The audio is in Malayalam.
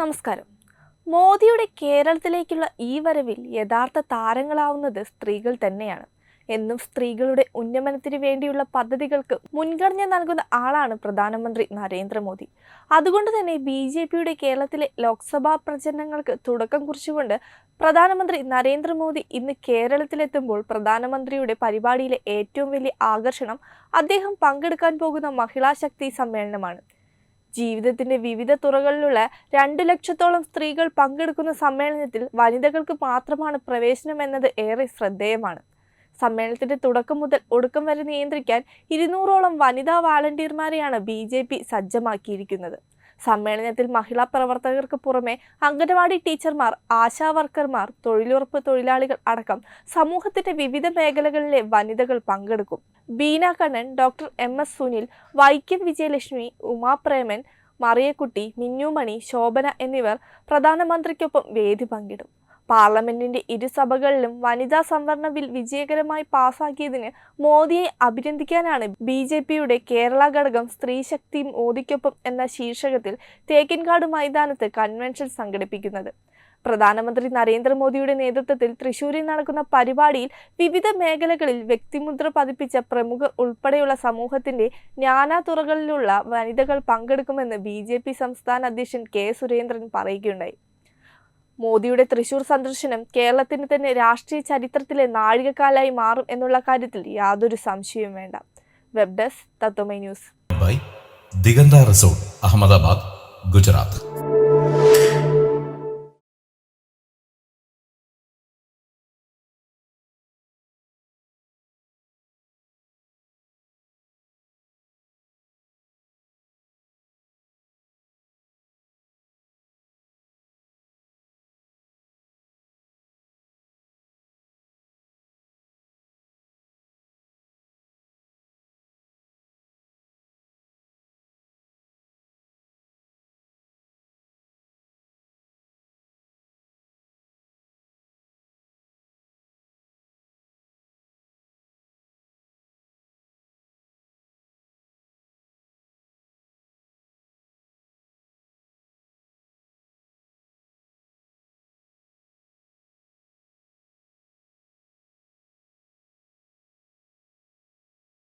നമസ്കാരം. മോദിയുടെ കേരളത്തിലേക്കുള്ള ഈ വരവിൽ യഥാർത്ഥ താരങ്ങളാവുന്നത് സ്ത്രീകൾ തന്നെയാണ്. എന്നും സ്ത്രീകളുടെ ഉന്നമനത്തിന് വേണ്ടിയുള്ള പദ്ധതികൾക്ക് മുൻഗണന നൽകുന്ന ആളാണ് പ്രധാനമന്ത്രി നരേന്ദ്രമോദി. അതുകൊണ്ട് തന്നെ ബി ജെ പിയുടെ കേരളത്തിലെ ലോക്സഭാ പ്രചരണങ്ങൾക്ക് തുടക്കം കുറിച്ചുകൊണ്ട് പ്രധാനമന്ത്രി നരേന്ദ്രമോദി ഇന്ന് കേരളത്തിലെത്തുമ്പോൾ പ്രധാനമന്ത്രിയുടെ പരിപാടിയിലെ ഏറ്റവും വലിയ ആകർഷണം അദ്ദേഹം പങ്കെടുക്കാൻ പോകുന്ന മഹിളാ ശക്തി സമ്മേളനമാണ്. ജീവിതത്തിന്റെ വിവിധ തുറകളിലുള്ള രണ്ടു ലക്ഷത്തോളം സ്ത്രീകൾ പങ്കെടുക്കുന്ന സമ്മേളനത്തിൽ വനിതകൾക്ക് മാത്രമാണ് പ്രവേശനം എന്നത് ഏറെ ശ്രദ്ധേയമാണ്. സമ്മേളനത്തിന്റെ തുടക്കം മുതൽ ഒടുക്കം വരെ നിയന്ത്രിക്കാൻ ഇരുന്നൂറോളം വനിതാ വാളണ്ടിയർമാരെയാണ് ബി സജ്ജമാക്കിയിരിക്കുന്നത്. സമ്മേളനത്തിൽ മഹിളാ പ്രവർത്തകർക്ക് പുറമെ അംഗനവാടി ടീച്ചർമാർ ആശാ വർക്കർമാർ തൊഴിലുറപ്പ് തൊഴിലാളികൾ അടക്കം സമൂഹത്തിന്റെ വിവിധ മേഖലകളിലെ വനിതകൾ പങ്കെടുക്കും. Beena Kannan doctor M S Sunil Vaikom Vijayalakshmi Umapreman Mariyakutty Minnumani Shobhana എന്നിവർ പ്രധാനമന്ത്രിക്കൊപ്പം വേദി പങ്കിടും. പാർലമെന്റിന്റെ ഇരുസഭകളിലും വനിതാ സംവരണ ബിൽ വിജയകരമായി പാസാക്കിയതിന് മോദിയെ അഭിനന്ദിക്കാനാണ് ബി ജെ പിയുടെ കേരള ഘടകം സ്ത്രീശക്തി മോദിക്കൊപ്പം എന്ന ശീർഷകത്തിൽ തേക്കിൻകാട് മൈതാനത്ത് കൺവെൻഷൻ സംഘടിപ്പിക്കുന്നത്. പ്രധാനമന്ത്രി നരേന്ദ്രമോദിയുടെ നേതൃത്വത്തിൽ തൃശൂരിൽ നടക്കുന്ന പരിപാടിയിൽ വിവിധ മേഖലകളിൽ വ്യക്തിമുദ്ര പതിപ്പിച്ച പ്രമുഖർ ഉൾപ്പെടെയുള്ള സമൂഹത്തിന്റെ ജ്ഞാനാതുറകളിലുള്ള വനിതകൾ പങ്കെടുക്കുമെന്ന് ബി സംസ്ഥാന അധ്യക്ഷൻ കെ സുരേന്ദ്രൻ പറയുകയുണ്ടായി. മോദിയുടെ തൃശൂർ സന്ദർശനം കേരളത്തിന് തന്നെ രാഷ്ട്രീയ ചരിത്രത്തിലെ നാഴികക്കാലായി മാറും എന്നുള്ള കാര്യത്തിൽ യാതൊരു സംശയവും വേണ്ട. Web desk Tatwamayi news. Diganta resort Ahmedabad Gujarat.